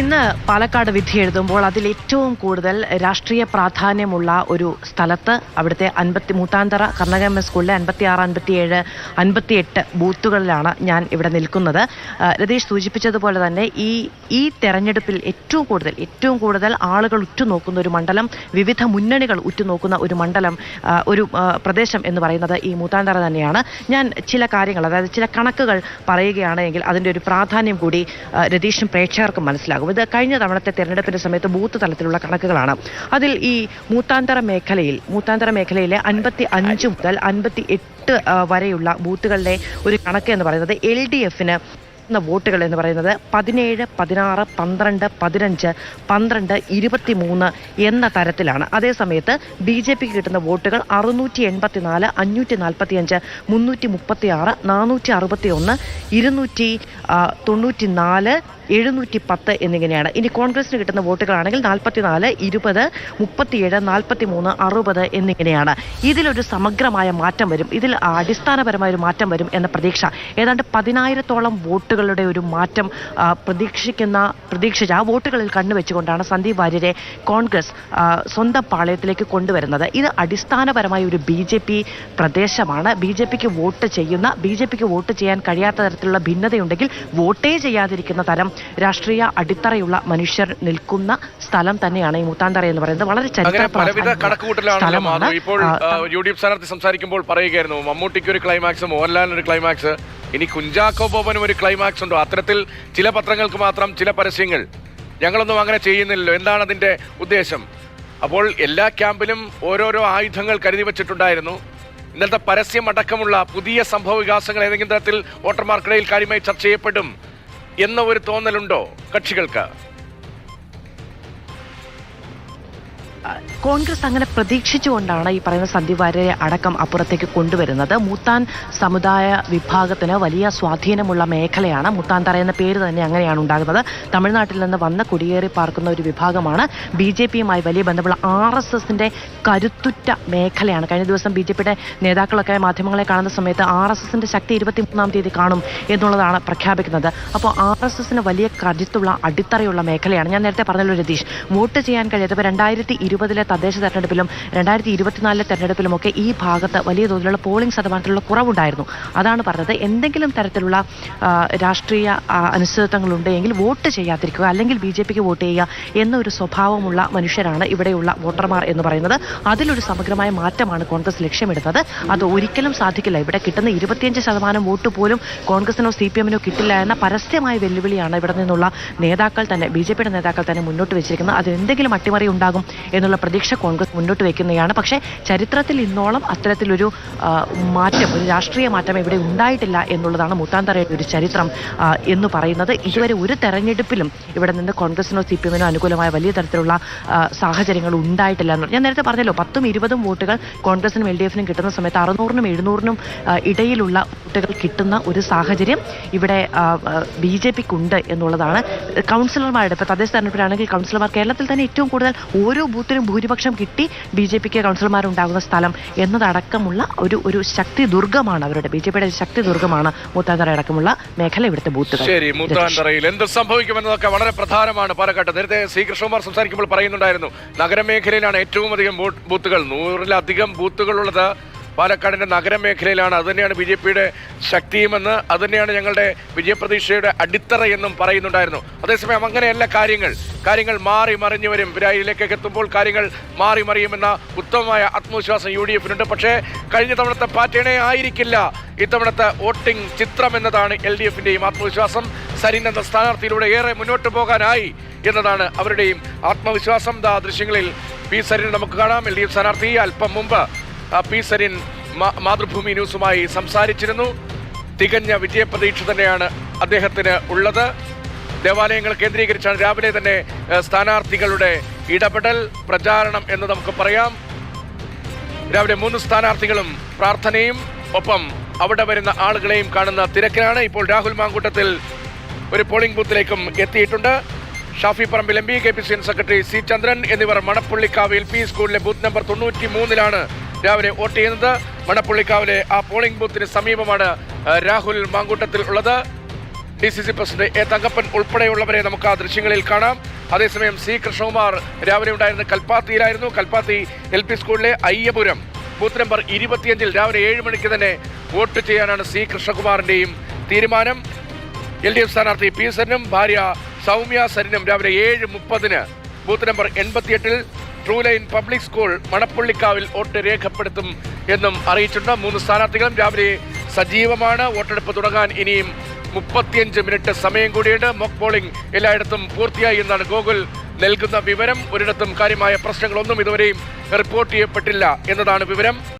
ഇന്ന് പാലക്കാട് വിധി എഴുതുമ്പോൾ അതിൽ ഏറ്റവും കൂടുതൽ രാഷ്ട്രീയ പ്രാധാന്യമുള്ള ഒരു സ്ഥലത്ത് അവിടുത്തെ അൻപത്തി മൂത്താന്തറ കർണക എം എസ് സ്കൂളിലെ അൻപത്തി ആറ് അൻപത്തിയേഴ് അൻപത്തിയെട്ട് ബൂത്തുകളിലാണ് ഞാൻ ഇവിടെ നിൽക്കുന്നത്. രതീഷ് സൂചിപ്പിച്ചതുപോലെ തന്നെ ഈ ഈ തെരഞ്ഞെടുപ്പിൽ ഏറ്റവും കൂടുതൽ ഏറ്റവും കൂടുതൽ ആളുകൾ ഉറ്റുനോക്കുന്ന ഒരു മണ്ഡലം വിവിധ മുന്നണികൾ ഉറ്റുനോക്കുന്ന ഒരു മണ്ഡലം ഒരു പ്രദേശം എന്ന് പറയുന്നത് ഈ മൂത്താന്തറ തന്നെയാണ്. ഞാൻ ചില കാര്യങ്ങൾ അതായത് ചില കണക്കുകൾ പറയുകയാണെങ്കിൽ അതിന്റെ ഒരു പ്രാധാന്യം കൂടി രതീഷും പ്രേക്ഷകർക്കും മനസ്സിലാകും. ഇത് കഴിഞ്ഞ തവണത്തെ തെരഞ്ഞെടുപ്പിന്റെ സമയത്ത് ബൂത്ത് തലത്തിലുള്ള കണക്കുകളാണ്. അതിൽ ഈ മൂത്താന്തറ മേഖലയിൽ മൂത്താന്തറ മേഖലയിലെ അൻപത്തി അഞ്ച് മുതൽ അൻപത്തി എട്ട് വരെയുള്ള ബൂത്തുകളുടെ ഒരു കണക്ക് എന്ന് പറയുന്നത് എൽ ഡി എഫിന് വോട്ടുകൾ എന്ന് പറയുന്നത് പതിനേഴ് പതിനാറ് പന്ത്രണ്ട് പതിനഞ്ച് പന്ത്രണ്ട് ഇരുപത്തി മൂന്ന് എന്ന തരത്തിലാണ്. അതേസമയത്ത് ബി ജെ പിക്ക് കിട്ടുന്ന വോട്ടുകൾ അറുന്നൂറ്റി എൺപത്തിനാല് അഞ്ഞൂറ്റി നാൽപ്പത്തി അഞ്ച് മുന്നൂറ്റി മുപ്പത്തി ആറ് നാനൂറ്റി അറുപത്തി ഒന്ന് ഇരുന്നൂറ്റി തൊണ്ണൂറ്റി നാല് എഴുന്നൂറ്റി പത്ത് എന്നിങ്ങനെയാണ്. ഇനി കോൺഗ്രസിന് കിട്ടുന്ന വോട്ടുകളാണെങ്കിൽ നാൽപ്പത്തിനാല് ഇരുപത് മുപ്പത്തിയേഴ് നാൽപ്പത്തി മൂന്ന് അറുപത് എന്നിങ്ങനെയാണ്. ഇതിലൊരു സമഗ്രമായ മാറ്റം വരും. ഇതിൽ അടിസ്ഥാനപരമായ ഒരു മാറ്റം വരും എന്ന പ്രതീക്ഷ. ഏതാണ്ട് പതിനായിരത്തോളം വോട്ടുകളുടെ ഒരു മാറ്റം പ്രതീക്ഷിക്കുന്ന പ്രതീക്ഷിച്ച ആ വോട്ടുകളിൽ കണ്ണുവെച്ചുകൊണ്ടാണ് സന്ദീപ് വാര്യരെ കോൺഗ്രസ് സ്വന്തം പാളയത്തിലേക്ക് കൊണ്ടുവരുന്നത്. ഇത് അടിസ്ഥാനപരമായ ഒരു ബി ജെ പി പ്രദേശമാണ്. ബി ജെ പിക്ക് വോട്ട് ചെയ്യുന്ന ബി ജെ പിക്ക് വോട്ട് ചെയ്യാൻ കഴിയാത്ത തരത്തിലുള്ള ഭിന്നതയുണ്ടെങ്കിൽ വോട്ടേ ചെയ്യാതിരിക്കുന്ന തരം രാഷ്ട്രീയ അടിത്തറയുള്ള മനുഷ്യർ നിൽക്കുന്ന സ്ഥലം തന്നെയാണ് ഈ മുത്താന്തറ എന്ന് പറയുന്നത്. വളരെ ചരിത്ര ഇപ്പോൾ യു ഡി എഫ് സ്ഥാനാർത്ഥി സംസാരിക്കുമ്പോൾ പറയുകയായിരുന്നു മമ്മൂട്ടിക്ക് ഒരു ക്ലൈമാക്സ് മോഹൻലാലിന് ഒരു ക്ലൈമാക്സ് ഇനി കുഞ്ചാക്കോ ബോബനും ഒരു ക്ലൈമാക്സ് ഉണ്ടോ? അത്തരത്തിൽ ചില പത്രങ്ങൾക്ക് മാത്രം ചില പരസ്യങ്ങൾ. ഞങ്ങളൊന്നും അങ്ങനെ ചെയ്യുന്നില്ലല്ലോ. എന്താണ് അതിന്റെ ഉദ്ദേശം? അപ്പോൾ എല്ലാ ക്യാമ്പിലും ഓരോരോ ആയുധങ്ങൾ കരുതി വെച്ചിട്ടുണ്ടായിരുന്നു. ഇന്നത്തെ പരസ്യം അടക്കമുള്ള പുതിയ സംഭവ വികാസങ്ങൾ ഏതെങ്കിലും തരത്തിൽ വോട്ടർമാർക്കിടയിൽ കാര്യമായി ചർച്ച ചെയ്യപ്പെടും. എന്ന ഒരു തോന്നലുണ്ടോ കക്ഷികൾക്ക്? കോൺഗ്രസ് അങ്ങനെ പ്രതീക്ഷിച്ചുകൊണ്ടാണ് ഈ പറയുന്ന സന്ദീപ് വാര്യരെ അടക്കം അപ്പുറത്തേക്ക് കൊണ്ടുവരുന്നത്. മൂത്താൻ സമുദായ വിഭാഗത്തിന് വലിയ സ്വാധീനമുള്ള മേഖലയാണ്. മൂത്താന്തറ എന്ന പേര് തന്നെ അങ്ങനെയാണ് ഉണ്ടാകുന്നത്. തമിഴ്നാട്ടിൽ നിന്ന് വന്ന് കുടിയേറി പാർക്കുന്ന ഒരു വിഭാഗമാണ് ബി ജെ പിയുമായി വലിയ ബന്ധമുള്ള ആർ എസ് എസിന്റെ കരുത്തുറ്റ മേഖലയാണ്. കഴിഞ്ഞ ദിവസം ബി ജെ പിയുടെ നേതാക്കളൊക്കെ മാധ്യമങ്ങളെ കാണുന്ന സമയത്ത് ആർ എസ് എസിന്റെ ശക്തി ഇരുപത്തിമൂന്നാം തീയതി കാണും എന്നുള്ളതാണ് പ്രഖ്യാപിക്കുന്നത്. അപ്പോൾ ആർ എസ് എസിന് വലിയ കരുത്തുള്ള അടിത്തറയുള്ള മേഖലയാണ്. ഞാൻ നേരത്തെ പറഞ്ഞല്ലോ രതീഷ് വോട്ട് ചെയ്യാൻ കഴിയാത്തപ്പോൾ രണ്ടായിരത്തി ഇരുപതിലെ തദ്ദേശ തെരഞ്ഞെടുപ്പിലും രണ്ടായിരത്തി ഇരുപത്തിനാലിലെ തെരഞ്ഞെടുപ്പിലുമൊക്കെ ഈ ഭാഗത്ത് വലിയ തോതിലുള്ള പോളിംഗ് ശതമാനത്തിലുള്ള കുറവുണ്ടായിരുന്നു. അതാണ് പറഞ്ഞത്. എന്തെങ്കിലും തരത്തിലുള്ള രാഷ്ട്രീയ അനിശ്ചിതത്വങ്ങളുണ്ടെങ്കിൽ വോട്ട് ചെയ്യാതിരിക്കുക അല്ലെങ്കിൽ ബി ജെ പിക്ക് വോട്ട് ചെയ്യുക എന്നൊരു സ്വഭാവമുള്ള മനുഷ്യരാണ് ഇവിടെയുള്ള വോട്ടർമാർ എന്ന് പറയുന്നത്. അതിലൊരു സമഗ്രമായ മാറ്റമാണ് കോൺഗ്രസ് ലക്ഷ്യമിടുന്നത്. അത് ഒരിക്കലും സാധിക്കില്ല. ഇവിടെ കിട്ടുന്ന ഇരുപത്തിയഞ്ച് ശതമാനം വോട്ട് പോലും കോൺഗ്രസിനോ സി പി എമ്മിനോ കിട്ടില്ല എന്ന പരസ്യമായ വെല്ലുവിളിയാണ് ഇവിടെ നിന്നുള്ള നേതാക്കൾ തന്നെ ബി ജെ പിയുടെ നേതാക്കൾ തന്നെ മുന്നോട്ട് വെച്ചിരിക്കുന്നത്. അത് എന്തെങ്കിലും അട്ടിമറി ഉണ്ടാകും എന്നുള്ള പ്രതീക്ഷ കോൺഗ്രസ് മുന്നോട്ട് വയ്ക്കുന്നതാണ് പക്ഷേ ചരിത്രത്തിൽ ഇന്നോളം അത്തരത്തിലൊരു മാറ്റം ഒരു രാഷ്ട്രീയ മാറ്റം ഇവിടെ ഉണ്ടായിട്ടില്ല എന്നുള്ളതാണ് മുത്താന്തറയുടെ ഒരു ചരിത്രം എന്ന് പറയുന്നത്. ഇതുവരെ ഒരു തെരഞ്ഞെടുപ്പിലും ഇവിടെ നിന്ന് കോൺഗ്രസിനോ സി പി എമ്മിനോ അനുകൂലമായ വലിയ തരത്തിലുള്ള സാഹചര്യങ്ങൾ ഉണ്ടായിട്ടില്ല എന്ന് ഞാൻ നേരത്തെ പറഞ്ഞല്ലോ പത്തും ഇരുപതും വോട്ടുകൾ കോൺഗ്രസിനും എൽ ഡി എഫിനും കിട്ടുന്ന സമയത്ത് അറുന്നൂറിനും എഴുന്നൂറിനും ഇടയിലുള്ള വോട്ടുകൾ കിട്ടുന്ന ഒരു സാഹചര്യം ഇവിടെ ബി ജെ പിക്ക് ഉണ്ട് എന്നുള്ളതാണ്. കൗൺസിലർമാരുടെ ഇപ്പോൾ തദ്ദേശ തെരഞ്ഞെടുപ്പിലാണെങ്കിൽ കൗൺസിലർമാർ കേരളത്തിൽ തന്നെ ഏറ്റവും കൂടുതൽ ഓരോ ബൂത്തിലും ഭൂരിപക്ഷം കിട്ടി ബി ജെ പിക്ക് കൗൺസിലർമാരുണ്ടാകുന്ന സ്ഥലം എന്നതടക്കമുള്ള ഒരു ഒരു ശക്തി ദുർഗമാണ് അവരുടെ ബി ജെ പിയുടെ ശക്തി ദുർഗമാണ് മൂത്താന്തറ അടക്കമുള്ള മേഖല ഇവിടുത്തെ ബൂത്തുകൾ. ശരി മൂത്താന്തറയിൽ എന്ത് സംഭവിക്കുമെന്നതൊക്കെ വളരെ പ്രധാനമാണ്. പാലക്കാട്ട് നേരത്തെ ശ്രീകൃഷ്ണകുമാർ സംസാരിക്കുമ്പോൾ പറയുന്നുണ്ടായിരുന്നു നഗരമേഖലയിലാണ് ഏറ്റവും അധികം ബൂത്തുകൾ നൂറിലധികം ബൂത്തുകളുള്ളത് പാലക്കാടിന്റെ നഗരമേഖലയിലാണ്. അതുതന്നെയാണ് ബി ജെ പിയുടെ ശക്തിയുമെന്ന് അതുതന്നെയാണ് ഞങ്ങളുടെ വിജയപ്രതീക്ഷയുടെ അടിത്തറ എന്നും പറയുന്നുണ്ടായിരുന്നു. അതേസമയം അങ്ങനെയല്ല കാര്യങ്ങൾ. കാര്യങ്ങൾ മാറി മറിഞ്ഞു വരും. പിരായിലേക്കൊക്കെ എത്തുമ്പോൾ കാര്യങ്ങൾ മാറി മറിയുമെന്ന ഉത്തമമായ ആത്മവിശ്വാസം യു ഡി എഫിനുണ്ട് പക്ഷേ കഴിഞ്ഞ തവണത്തെ പാറ്റേണേ ആയിരിക്കില്ല. ഇത്തവണത്തെ വോട്ടിംഗ് ചിത്രം എന്നതാണ് എൽ ഡി എഫിന്റെയും ആത്മവിശ്വാസം. സരിൻ സ്ഥാനാർത്ഥിയിലൂടെ ഏറെ മുന്നോട്ട് പോകാനായി എന്നതാണ് അവരുടെയും ആത്മവിശ്വാസം. ദൃശ്യങ്ങളിൽ പി സരിൻ നമുക്ക് കാണാം. എൽ ഡി എഫ് സ്ഥാനാർത്ഥി അല്പം മുമ്പ് പി സരിൻ മാതൃഭൂമി ന്യൂസുമായി സംസാരിച്ചിരുന്നു. തികഞ്ഞ വിജയപ്രതീക്ഷ തന്നെയാണ് അദ്ദേഹത്തിന് ഉള്ളത്. ദേവാലയങ്ങൾ കേന്ദ്രീകരിച്ചാണ് രാവിലെ തന്നെ സ്ഥാനാർത്ഥികളുടെ ഇടപെടൽ പ്രചാരണം എന്ന് നമുക്ക് പറയാം. രാവിലെ മൂന്ന് സ്ഥാനാർത്ഥികളും പ്രാർത്ഥനയും ഒപ്പം അവിടെ വരുന്ന ആളുകളെയും കാണുന്ന തിരക്കിലാണ്. ഇപ്പോൾ രാഹുൽ മാങ്കൂട്ടത്തിൽ ഒരു പോളിംഗ് ബൂത്തിലേക്കും എത്തിയിട്ടുണ്ട്. Shafi Parambil M B K P C secretary C Chandran എന്നിവർ മണപ്പുള്ളിക്കാവ് എൽ പി സ്കൂളിലെ ബൂത്ത് നമ്പർ തൊണ്ണൂറ്റി മൂന്നിലാണ് രാവിലെ വോട്ട് ചെയ്യുന്നത് മണപ്പുള്ളിക്കാവിലെ ആ പോളിംഗ് ബൂത്തിന് സമീപമാണ് രാഹുൽ മാങ്കൂട്ടത്തിൽ ഉള്ളത്. D C C president A Thankappan ഉൾപ്പെടെയുള്ളവരെ നമുക്ക് ആ ദൃശ്യങ്ങളിൽ കാണാം. അതേസമയം സി കൃഷ്ണകുമാർ രാവിലെ ഉണ്ടായിരുന്ന കൽപ്പാത്തിയിലായിരുന്നു. കൽപ്പാത്തി എൽ പി സ്കൂളിലെ അയ്യപുരം ബൂത്ത് നമ്പർ ഇരുപത്തിയഞ്ചിൽ രാവിലെ ഏഴ് മണിക്ക് തന്നെ വോട്ട് ചെയ്യാനാണ് സി കൃഷ്ണകുമാറിന്റെയും തീരുമാനം. എൽ ഡി എഫ് സ്ഥാനാർത്ഥി പി സരനും ഭാര്യ സൗമ്യ സരനും രാവിലെ ഏഴ് മുപ്പതിന് ബൂത്ത് നമ്പർ എൺപത്തിയെട്ടിൽ ട്രൂ ലൈൻ പബ്ലിക് സ്കൂൾ മണപ്പുള്ളിക്കാവിൽ വോട്ട് രേഖപ്പെടുത്തും എന്നും അറിയിച്ചിട്ടുണ്ട്. മൂന്ന് സ്ഥാനാർത്ഥികളും രാവിലെ സജീവമാണ്. വോട്ടെടുപ്പ് തുടങ്ങാൻ ഇനിയും മുപ്പത്തിയഞ്ച് മിനിറ്റ് സമയം കൂടിയുണ്ട്. മോക്ക് പോളിംഗ് എല്ലായിടത്തും പൂർത്തിയായി എന്നാണ് ഗോകുൽ നൽകുന്ന വിവരം. ഒരിടത്തും കാര്യമായ പ്രശ്നങ്ങളൊന്നും ഇതുവരെയും റിപ്പോർട്ട് ചെയ്യപ്പെട്ടില്ല എന്നതാണ് വിവരം.